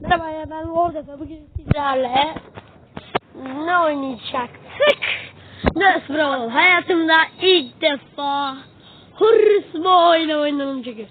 Merhaba ya ben Lord'a bugün sizlerle ne oynayacaktık? Nurse Brawl. Hayatımda ilk defa Horus'la oyunu oynadım çünkü.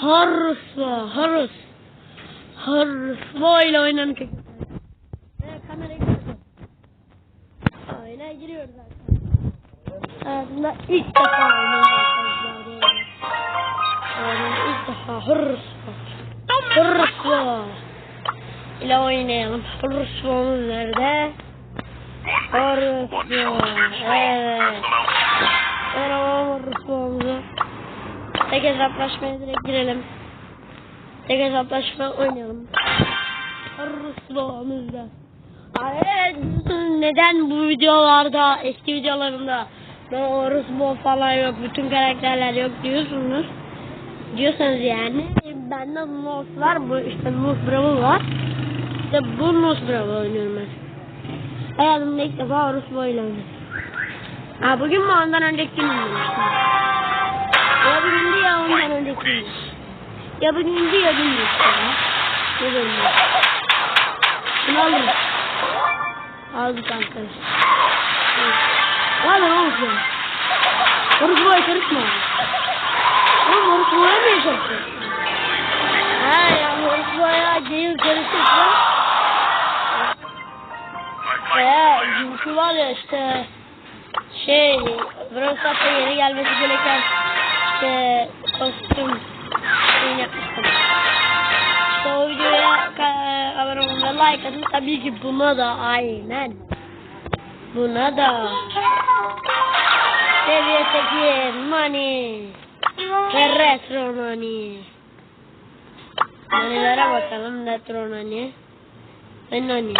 Horus'la Horus. Horus'la oyunu oynadım çünkü Evet kamerayı kapatıyorum Oyuna giriyoruz arkadaşlar Hayatımda ilk defa oyunu. Hayatımda ilk defa Horus'la Hırrıslı. ile oynayalım. Hırrıslı'mız nerede? Hırrıslı. Evet. Merhaba Hırrıslı'mızı. Tek hesaplaşmaya direkt girelim. Tek hesaplaşma oynayalım. Hırrıslı'mızda. Evet, neden bu videolarda, eski videolarımda Hırrıslı falan yok, bütün karakterler yok diyorsunuz diyorsanız yani bende Nos var bu işte Nos Bravo var. İşte bu Nos Bravo oynuyorum ben. Hayatımda ilk defa Horus Boy'la ha bugün mü ondan önceki gün mü ya bugündü ya ondan önceki gün. Ya bugündü ya dün işte ne bileyim şunu aldım aldık arkadaşlar. Lan ne oldu? Horus Boy karışma. Oğlum Horus Boy'a mı yaşattın? Ha ya Horus Boy'a değil karışırsa Eee çünkü var ya işte şey Brawl yeni gelmesi gereken işte kostüm şeyini yapmıştım. İşte o videoya abone olun ve like atın. Tabii ki buna da aynen. Buna da. Seviye 8 money. Ve retro money. Manilere bakalım retro money. Ve nani.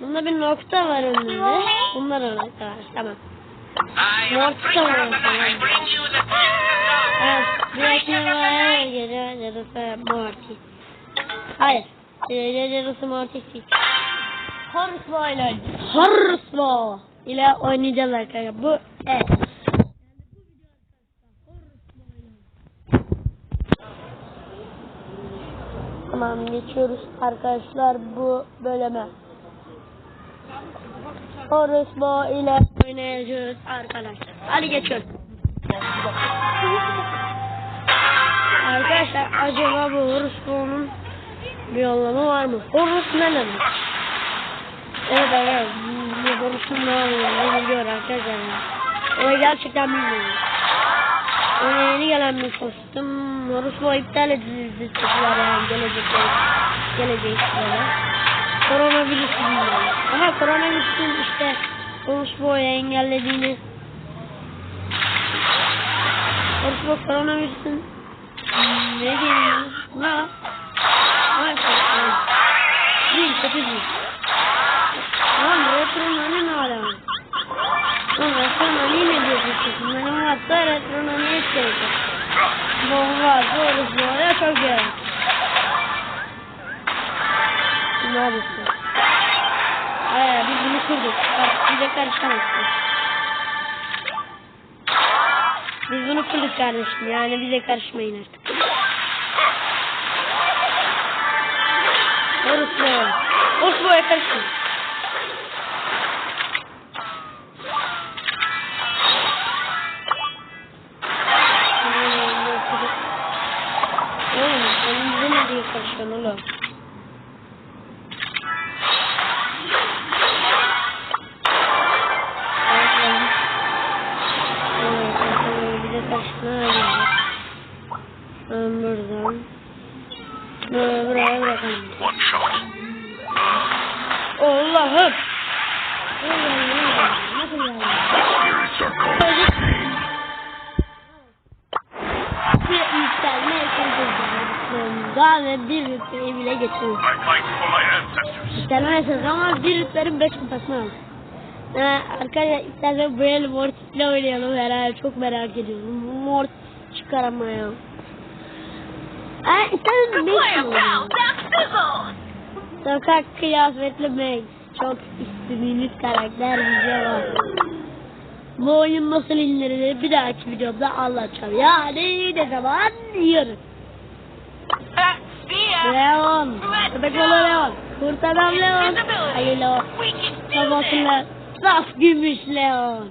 Bunda bir nokta var önünde. Bunlar nokta var. Tamam. Nokta var. Evet. Bırakmalar gece yarısı Morty. Hayır. Yarısı Morty değil. Horseball ile Horseball ile oynayacağız arkadaşlar. Bu evet. Tamam geçiyoruz arkadaşlar bu bölüme. Horseball ile oynayacağız arkadaşlar. Hadi geçiyoruz. Arkadaşlar acaba bu Horus'un bir anlamı var mı? Horus ne demek? Evet evet bu Horus'un ne anlamı biliyor arkadaşlar. Onu gerçekten bilmiyorum. Ona yeni gelen bir kostüm. Bu iptal edildi dediler yani gelecek gelecek böyle. Koronavirüs bilmiyorum. Ama koronavirüsün işte bu engellediğini bu koronavirüsün ne geliyor? Ne? Değil, kötü değil. Lan retronani ne ala? Lan retronani ne diyorsun? Benim varsa retronaniye istedim. Bu varsa orası oraya çok iyi. Ne yapıyorsun? Aya biz bunu kırdık. Bak bize karışamazsın. Biz bunu kırdık kardeşim yani bize karışmayın artık. Orospu. Orospu'ya karışmayın. Oğlum ekranında ve bir rütbeyi bile geçiyor. I fight for my ancestors. Yükselme esas ama bir rütbenin beş kupasını aldı. Ha, arkadaşlar istersen böyle Mortis'le oynayalım herhalde çok merak ediyorum. Mortis çıkar ama ya. Ha, istersen Max oynayalım. Sokak kıyafetli Max. Çok istediğiniz karakter bize var. Bu oyun nasıl indirilir bir dahaki videomda anlatacağım. Yani ne zaman yarın. Leon. Balığı Leon. Kurt adam Leon. Ayı Leon. Babasıyla saf gümüş Leon.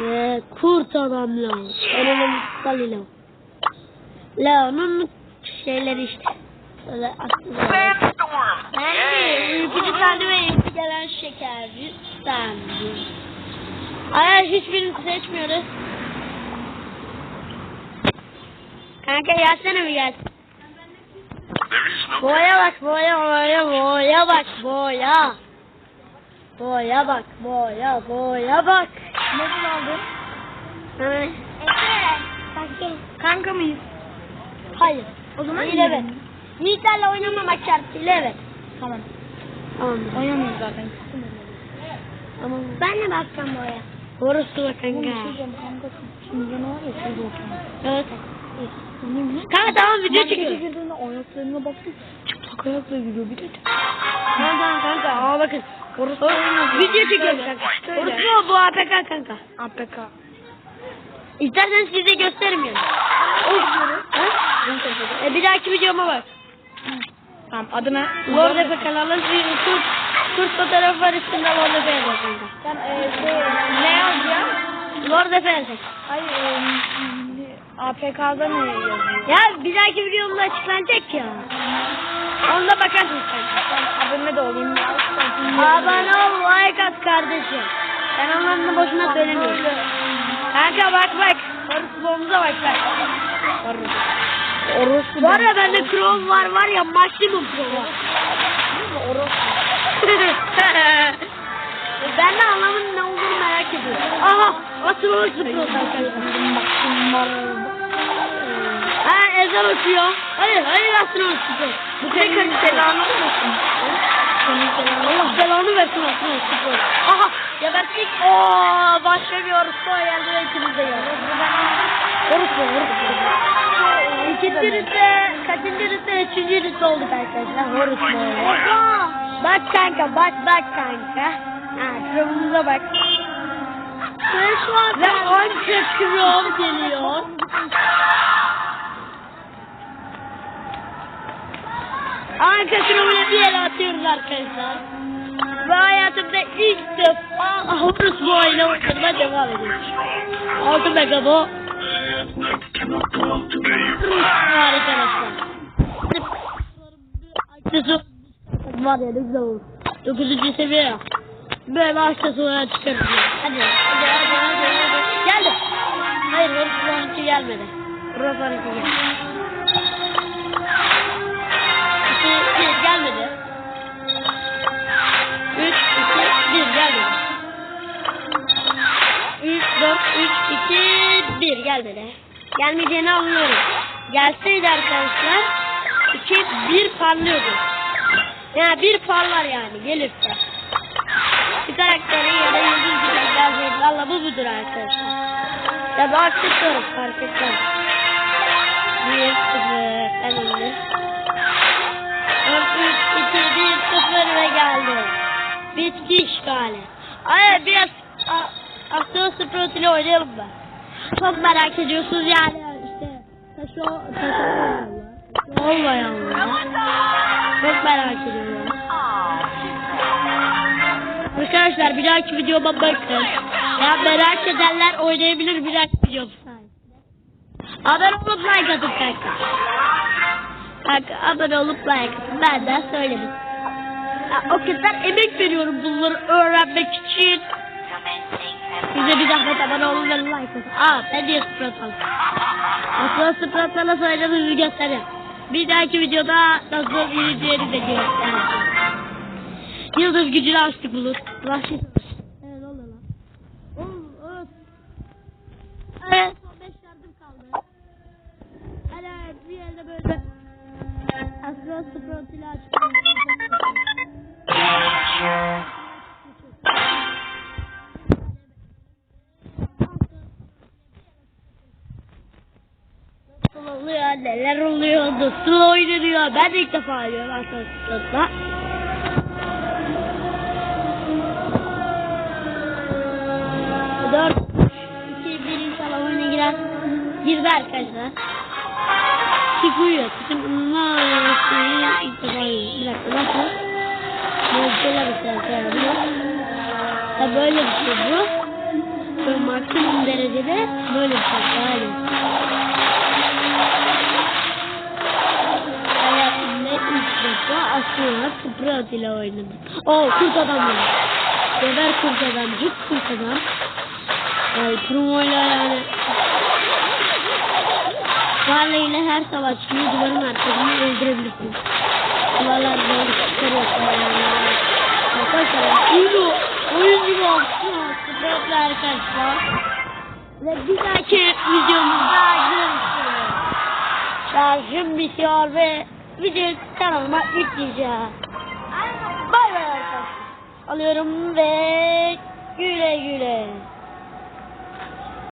Ve kurt adam Leon. Önünün salı Leon. Leon'un şeyleri işte. Böyle aklına. Ben de ürkücü sahne ve ilk gelen şeker. Sahne. Hayır hiçbirini seçmiyoruz. Kanka gelsene mi gel? There is no Boya bak boya boya boya bak boya. Boya bak boya boya bak. Nasıl aldın? Hı. Kanka. Kanka mıyız? Hayır. O zaman Değil evet. Yiğitlerle oynamamak şartıyla evet. Tamam. Tamam. Oynamıyoruz zaten. Tamam. Ben de bakacağım boya. Orası da kanka. şey. Şimdi ne var ya şurada oturan. Evet. Kanka tamam video çekiyorum. girdiğinde ayaklarına baktım. Çıplak ayakla gidiyor bir de. Kanka kanka aa bakın. Orası video çekiyorum kanka. Söyle. Orası bu APK kanka. APK. İsterseniz size gösteririm yani. E, bir dahaki videoma bak. Tamam adı ne? Lord Efe kanalı kurt, kurt fotoğrafı var üstünde Efe yazıyor kanka. Sen e, şey ne yazacağım? Lord Efe yazıyor. Hayır e, APK'da ne yazıyor? Ya bir dahaki videomda açıklanacak ya. Onda bakarsınız kanka. Ben abone de olayım. Abone ol, like at kardeşim. Ben onların boşuna söylemiyorum. Kanka bak bak. Horusluğumuza bak bak. Orospu. Var ya bende Chrome var var ya maksimum Chrome var. ben de anlamının ne olduğunu merak ediyorum. Aha asıl o sıfır Ha ezan okuyor. Hayır hayır o sıfır. Bu tek selamı olmasın. Allah belanı versin o sıfır. Aha gebertik. Ooo başka bir orospu ve ikimiz de geldi. Orospu orospu. İkinci rütbe, kaçıncı rütbe, üçüncü rütbe olduk arkadaşlar. Orospu. Bak kanka bak bak kanka. Ha kırmızıza bak. Ve anca krom geliyor. Anka kromuna bir yere atıyoruz arkadaşlar. Ve hayatımda ilk defa Horus bu ile oynamaya devam ediyorum. 6 megabo. Harika arkadaşlar. Aksesuar var ya ne güzel olur. 9. seviye. Böyle aksesuar çıkarız. Hadi hadi hadi hadi hadi. Geldi. Hayır Horus 12 gelmedi. Horus 12 geldi. Gelmedi. 3 2 1 gelmedi. 3 4 3 2 1 gelmedi. Gelmeyeceğini anlıyorum. Gelseydi arkadaşlar 2 1 parlıyordu. Yani bir parlar yani gelirse. Bir karakteri ya da yıldız gibi güzel valla bu budur arkadaşlar. Ya da aksesuarı fark etmez. 1 0 ben önde. Bitki işgali. Ay biraz Aktör Sprout ile oynayalım mı? Çok merak ediyorsunuz yani işte taşı taşı olmayanlar. Çok merak ediyorum. Arkadaşlar bir dahaki videoma bakın. Ya merak edenler oynayabilir bir dahaki videom sayesinde. Abone olup like atın kanka. Kanka abone olup like atın. Benden söyledim. O kadar emek veriyorum bunları öğrenmek için. Size bir zahmet abone olun ve like atın. Aa ben niye Sprout aldım? Aslında nasıl oynadığınızı göstereyim. Bir dahaki videoda nasıl yürüyeceğini de göstereceğim. Yıldız gücünü açtık bulut. Vahşi Evet oluyor lan. Oğlum evet. Evet son 5 yardım kaldı. Hele bir elde böyle. Astro Sprout ile açtık. Ben de ilk defa oynuyorum arkadaşlar. Dört, iki, bir inşallah oyuna girer. Girdi arkadaşlar. Çık uyuyor. Çıkın. Ee, ilk defa bir dakika nasıl? Böyle bir şey koyalım. Ya böyle bir şey bu. Böyle maksimum derecede böyle bir şey. Aynen. Sıfır atıyla oynadım. Oo kurt adam var. Geber kurt adam, cık kurt adam. Ay promoyla yani. Varley ile her savaşçıyı duvarın arkasını öldürebilirsin. Duvarlar böyle çıkarıyorsun yani. Arkadaşlar bu. Oyun gibi olsun. Sıfır arkadaşlar. Ve bir dahaki videomuzda görüşürüz. Şarjım bitiyor ve videoyu kanalıma yükleyeceğim. Alıyorum ve güle güle.